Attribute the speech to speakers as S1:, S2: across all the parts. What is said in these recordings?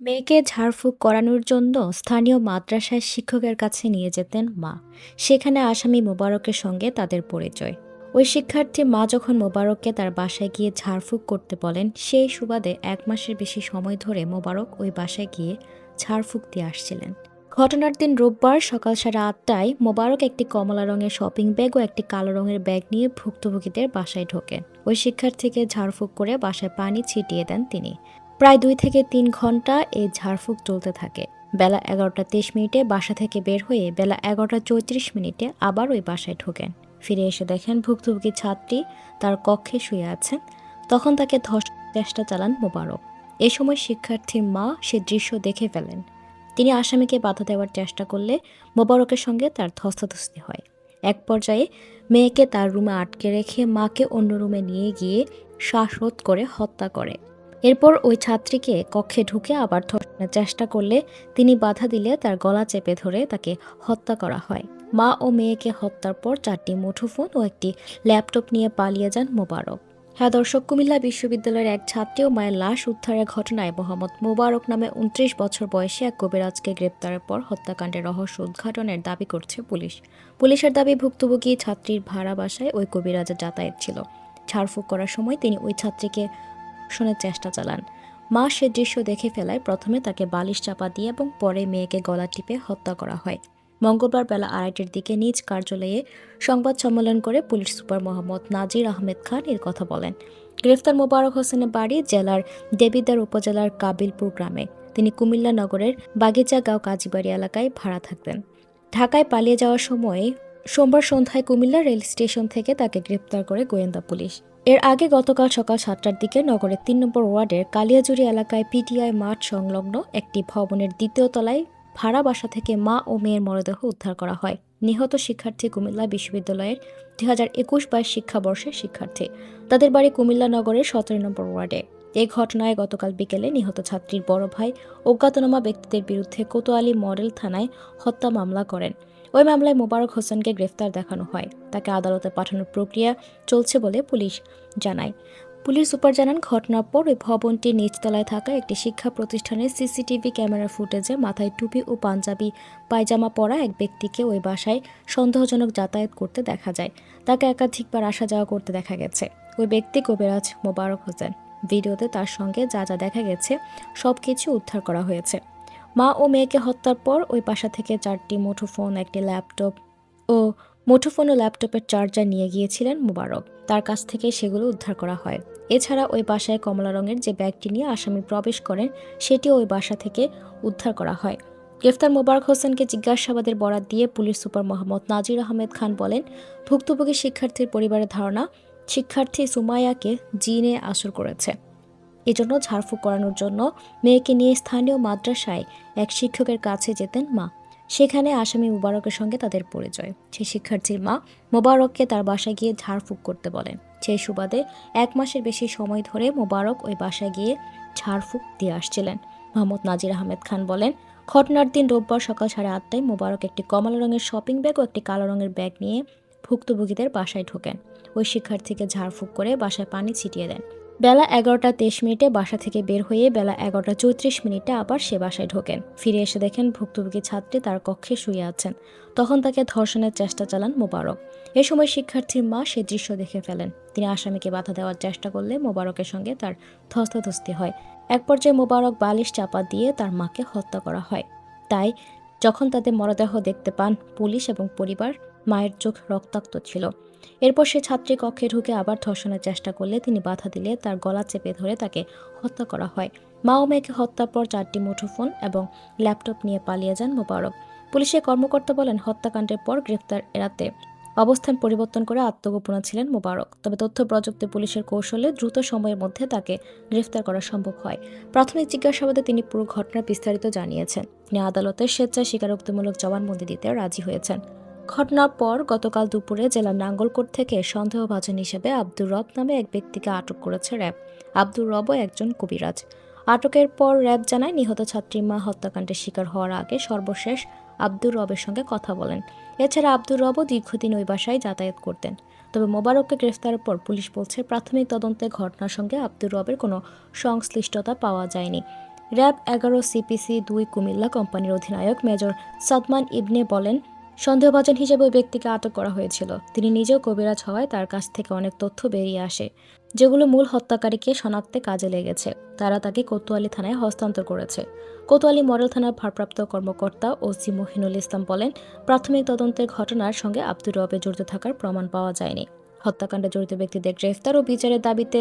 S1: মেয়েকে ঝাড়ফুঁক করানোর জন্য স্থানীয় মাদ্রাসায় শিক্ষকের কাছে নিয়ে যেতেন মা। সেখানে আসামি মোবারকের সঙ্গে তাদের পরিচয়। ওই শিক্ষার্থী মা যখন মোবারককে তার বাসায় গিয়ে ঝাড়ফুঁক করতে বলেন, সেই সুবাদে এক মাসের বেশি সময় ধরে মোবারক ওই বাসায় গিয়ে ঝাড়ফুঁক দিয়ে আসছিলেন। ঘটনার দিন রোববার সকাল সাড়ে আটটায় মোবারক একটি কমলা রঙের শপিং ব্যাগ ও একটি কালো রঙের ব্যাগ নিয়ে ভুক্তভোগীদের বাসায় ঢোকেন। ওই শিক্ষার্থীকে ঝাড়ফুঁক করে বাসায় পানি ছিটিয়ে দেন তিনি। প্রায় দুই থেকে তিন ঘণ্টা এই ঝাড়ফুঁক চলতে থাকে। বেলা এগারোটা তেইশ মিনিটে বাসা থেকে বের হয়ে বেলা এগারোটা চৌত্রিশ মিনিটে আবার ওই বাসায় ঢোকেন। ফিরে এসে দেখেন ভুক্তভোগী ছাত্রী তার কক্ষে শুয়ে আছেন। তখন তাকে ধর্ষণ চেষ্টা চালান মোবারক। এ সময় শিক্ষার্থীর মা সে দৃশ্য দেখে ফেলেন। তিনি আসামিকে বাধা দেওয়ার চেষ্টা করলে মোবারকের সঙ্গে তার ধস্তাধস্তি হয়। এক পর্যায়ে মেয়েকে তার রুমে আটকে রেখে মাকে অন্য রুমে নিয়ে গিয়ে শ্বাসরোধ করে হত্যা করে। এরপর ওই ছাত্রীকে কক্ষে ঢুকে আবার ধর্ষণের চেষ্টা করলে তিনি বাধা দিলে তার গলা চেপে ধরে তাকে হত্যা করা হয়। মা ও মেয়েকে হত্যার পর চারটি মুঠোফোন ও একটি ল্যাপটপ নিয়ে পালিয়ে যান মোবারক। হ্যাঁ দর্শক, কুমিল্লা বিশ্ববিদ্যালয়ের এক ছাত্রী ও মায়ের লাশ উদ্ধারের ঘটনায় মোহাম্মদ মোবারক নামে উনত্রিশ বছর বয়সী এক কবিরাজকে গ্রেপ্তারের পর হত্যাকাণ্ডের রহস্য উদ্ঘাটনের দাবি করছে পুলিশ। পুলিশের দাবি, ভুক্তভোগী ছাত্রীর ভাড়া বাসায় ওই কবিরাজের যাতায়াত ছিল। ঝাড়ফুঁক করার সময় তিনি ওই ছাত্রীকে ধর্ষণের চেষ্টা চালান। মা সে দৃশ্য দেখে ফেলায় প্রথমে তাকে বালিশ চাপা দিয়ে এবং পরে মেয়েকে গলা টিপে হত্যা করা হয়। মঙ্গলবার বেলা আড়াইটের দিকে নিজ কার্যালয়ে সংবাদ সম্মেলন করে পুলিশ সুপার মোহাম্মদ নাজির আহমেদ খান এর কথা বলেন। গ্রেফতার মোবারক হোসেনের বাড়ি জেলার দেবিদার উপজেলার কাবিলপুর গ্রামে। তিনি কুমিল্লা নগরের বাগিচা বাগিচাগাঁও কাজীবাড়ি এলাকায় ভাড়া থাকতেন। ঢাকায় পালিয়ে যাওয়ার সময় সোমবার সন্ধ্যায় কুমিল্লা রেল স্টেশন থেকে তাকে গ্রেপ্তার করে গোয়েন্দা পুলিশ। এর আগে গতকাল সকাল সাতটার দিকে নগরের তিন নম্বর ওয়ার্ডের কালিয়াজুরি এলাকায় পিটিআই মাঠ সংলগ্ন একটি ভবনের দ্বিতীয় তলায় ভাড়া বাসা থেকে মা ও মেয়ের মরদেহ উদ্ধার করা হয়। নিহত শিক্ষার্থী কুমিল্লা বিশ্ববিদ্যালয়ের দুই হাজার একুশ বাইশ শিক্ষাবর্ষের শিক্ষার্থী। তাদের বাড়ি কুমিল্লা নগরের সতেরো নম্বর ওয়ার্ডে। এই ঘটনায় গতকাল বিকেলে নিহত ছাত্রীর বড় ভাই অজ্ঞাতনামা ব্যক্তিদের বিরুদ্ধে কোতোয়ালি মডেল থানায় হত্যা মামলা করেন। ওই মামলায় মোবারক হোসেনকে গ্রেফতার দেখানো হয়। তাকে আদালতে পাঠানোর প্রক্রিয়া চলছে বলে পুলিশ জানায়। পুলিশ সুপার জানান, ঘটনার পর ওই ভবনটির নিচতলায় থাকা একটি শিক্ষা প্রতিষ্ঠানের সিসিটিভি ক্যামেরার ফুটেজে মাথায় টুপি ও পাঞ্জাবি, পায়জামা পরা এক ব্যক্তিকে ওই বাসায় সন্দেহজনক যাতায়াত করতে দেখা যায়। তাকে একাধিকবার আসা যাওয়া করতে দেখা গেছে। ওই ব্যক্তি কবিরাজ মোবারক হোসেন। ভিডিওতে তার সঙ্গে যা যা দেখা গেছে সব কিছু উদ্ধার করা হয়েছে। মা ও মেয়েকে হত্যার পর ওই বাসা থেকে চারটি মুঠোফোন, একটি ল্যাপটপ ও মুঠোফোন ও ল্যাপটপের চার্জার নিয়ে গিয়েছিলেন মুবারক। তার কাছ থেকে সেগুলো উদ্ধার করা হয়। এছাড়া ওই বাসায় কমলা রঙের যে ব্যাগটি নিয়ে আসামি প্রবেশ করেন, সেটিও ওই বাসা থেকে উদ্ধার করা হয়। গ্রেফতার মোবারক হোসেনকে জিজ্ঞাসাবাদের বরাত দিয়ে পুলিশ সুপার মোহাম্মদ নাজির আহমেদ খান বলেন, ভুক্তভোগী শিক্ষার্থীর পরিবারের ধারণা, শিক্ষার্থী সুমাইয়াকে জিনে আসর করেছে। এজন্য ঝাড়ফুঁক করানোর জন্য মেয়েকে নিয়ে স্থানীয় মাদ্রাসায় এক শিক্ষকের কাছে যেতেন মা। সেখানে আসামি মুবারকের সঙ্গে তাদের পরিচয়। সেই শিক্ষার্থীর মা মোবারককে তার বাসায় গিয়ে ঝাড়ফুঁক করতে বলেন। সেই সুবাদে এক মাসের বেশি সময় ধরে মোবারক ওই বাসায় গিয়ে ঝাড়ফুঁক দিয়ে আসছিলেন। মোহাম্মদ নাজির আহমেদ খান বলেন, ঘটনার দিন রোববার সকাল সাড়ে আটটায় মোবারক একটি কমলা রঙের শপিং ব্যাগ ও একটি কালো রঙের ব্যাগ নিয়ে ভুক্তভোগীদের বাসায় ঢোকেন। ওই শিক্ষার্থীকে ঝাড়ফুঁক করে বাসায় পানি ছিটিয়ে দেন। বেলা এগারোটা তেইশ মিনিটে বাসা থেকে বের হয়ে বেলা এগারোটা চৌত্রিশ মিনিটে আবার সে বাসায় ঢোকেন। ফিরে এসে দেখেন ভুক্তভোগী ছাত্রী তার কক্ষে শুয়ে আছেন। তখন তাকে ধর্ষণের চেষ্টা চালান মোবারক। এ সময় শিক্ষার্থীর মা সে দৃশ্য দেখে ফেলেন। তিনি আসামিকে বাধা দেওয়ার চেষ্টা করলে মোবারকের সঙ্গে তার ধস্তাধস্তি হয়। এক পর্যায়ে মোবারক বালিশ চাপা দিয়ে তার মাকে হত্যা করা হয়। তাই যখন তাদের মরদেহ দেখতে পান, পুলিশ এবং পরিবার মায়ের চোখ রক্তাক্ত ছিল। এরপর সে ছাত্রী কক্ষে ঢুকে আবার ধর্ষণের চেষ্টা করলে তিনি বাধা দিলে তার গলা চেপে ধরে তাকে হত্যা করা হয়। মা ও মেয়েকে হত্যার পর চারটি মুঠোফোন এবং ল্যাপটপ নিয়ে পালিয়ে যান মোবারক। পুলিশের কর্মকর্তা বলেন, হত্যাকাণ্ডের পর গ্রেফতার এড়াতে অবস্থান পরিবর্তন করে আত্মগোপনে ছিলেন মোবারক। তবে তথ্য প্রযুক্তি পুলিশের কৌশলে দ্রুত সময়ের মধ্যে তাকে গ্রেফতার করা সম্ভব হয়। প্রাথমিক জিজ্ঞাসাবাদে তিনি পুরো ঘটনা বিস্তারিত জানিয়েছেন। তিনি আদালতে স্বেচ্ছায় স্বীকারোক্তিমূলক জবানবন্দি দিতে রাজি হয়েছেন। ঘটনার পর গতকাল দুপুরে জেলার নাঙ্গলকোট থেকে সন্দেহভাজন হিসেবে আব্দুর রব নামে এক ব্যক্তিকে আটক করেছে র্যাব। আব্দুর রবও একজন কবিরাজ। আটকের পর র্যাব জানায়, নিহত ছাত্রীর মা হত্যাকাণ্ডের শিকার হওয়ার আগে সর্বশেষ আব্দুর রবের সঙ্গে কথা বলেন। এছাড়া আব্দুর রবও দীর্ঘদিন ওই বাসায় যাতায়াত করতেন। তবে মোবারককে গ্রেফতারের পর পুলিশ বলছে, প্রাথমিক তদন্তে ঘটনার সঙ্গে আব্দুর রবের কোনো সংশ্লিষ্টতা পাওয়া যায়নি। র্যাব এগারো সিপিসি দুই কুমিল্লা কোম্পানির অধিনায়ক মেজর সাদমান ইবনে বলেন সন্দেহভাজন হিসেবে ওই ব্যক্তিকে আটক করা হয়েছিল। তিনি নিজেও কবিরাজ হওয়ায় তার কাছ থেকে অনেক তথ্য বেরিয়ে আসে, যেগুলো মূল হত্যাকারীকে শনাক্তে কাজে লেগেছে। তারা তাকে কোতোয়ালি থানায় হস্তান্তর করেছে। কোতোয়ালি মডেল থানার ভারপ্রাপ্ত কর্মকর্তা ও সি মহিনুল ইসলাম বলেন, প্রাথমিক তদন্তের ঘটনার সঙ্গে আব্দুর রবে জড়িত থাকার প্রমাণ পাওয়া যায়নি। হত্যাকাণ্ডে জড়িত ব্যক্তিদের গ্রেফতার ও বিচারের দাবিতে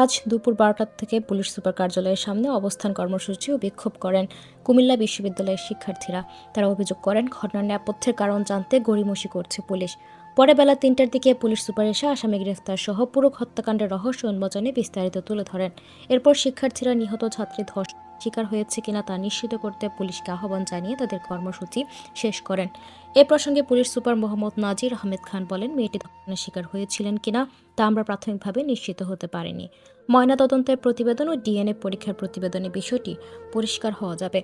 S1: আজ দুপুর বারোটার থেকে পুলিশ সুপার কার্যালয়ের সামনে অবস্থান কর্মসূচি ও বিক্ষোভ করেন কুমিল্লা বিশ্ববিদ্যালয়ের শিক্ষার্থীরা। তারা অভিযোগ করেন, ঘটনার নেপথ্যের কারণ জানতে গড়িমসি করছে পুলিশ। পরে বেলা তিনটার দিকে পুলিশ সুপার এসে আসামি গ্রেফতার সহ পুরো হত্যাকাণ্ডের রহস্য উন্মোচনে বিস্তারিত তুলে ধরেন। এরপর শিক্ষার্থীরা নিহত ছাত্রী ধর্ষণ শিকার হয়েছে কিনা তা নিশ্চিত করতে পুলিশকে আহ্বান জানিয়ে তাদের কর্মসূচি শেষ করেন। এ প্রসঙ্গে পুলিশ সুপার মোহাম্মদ নাজির আহমেদ খান বলেন, মেয়েটি ধর্ষণের শিকার হয়েছিলেন কিনা তা আমরা প্রাথমিকভাবে নিশ্চিত হতে পারিনি। ময়নাতদন্তের প্রতিবেদন ও ডিএনএ পরীক্ষার প্রতিবেদনে বিষয়টি পরিষ্কার হওয়া যাবে।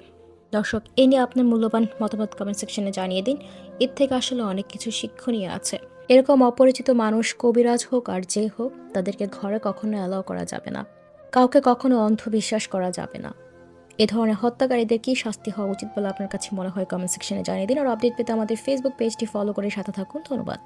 S1: দর্শক, এ নিয়ে আপনার মূল্যবান মতামত কমেন্ট সেকশনে জানিয়ে দিন। এর থেকে আসলে অনেক কিছু শিক্ষণীয় আছে। এরকম অপরিচিত মানুষ কবিরাজ হোক আর যে হোক, তাদেরকে ঘরে কখনো অ্যালাউ করা যাবে না। কাউকে কখনো অন্ধবিশ্বাস করা যাবে না। এ ধরনের হত্যাকারীদের কি শাস্তি হওয়া উচিত বলে আপনার কাছে মনে হয়? কমেন্ট সেকশনে জানিয়ে দিন। আর আপডেট পেতে আমাদের ফেসবুক পেজটি ফলো করে সাথে থাকুন। ধন্যবাদ।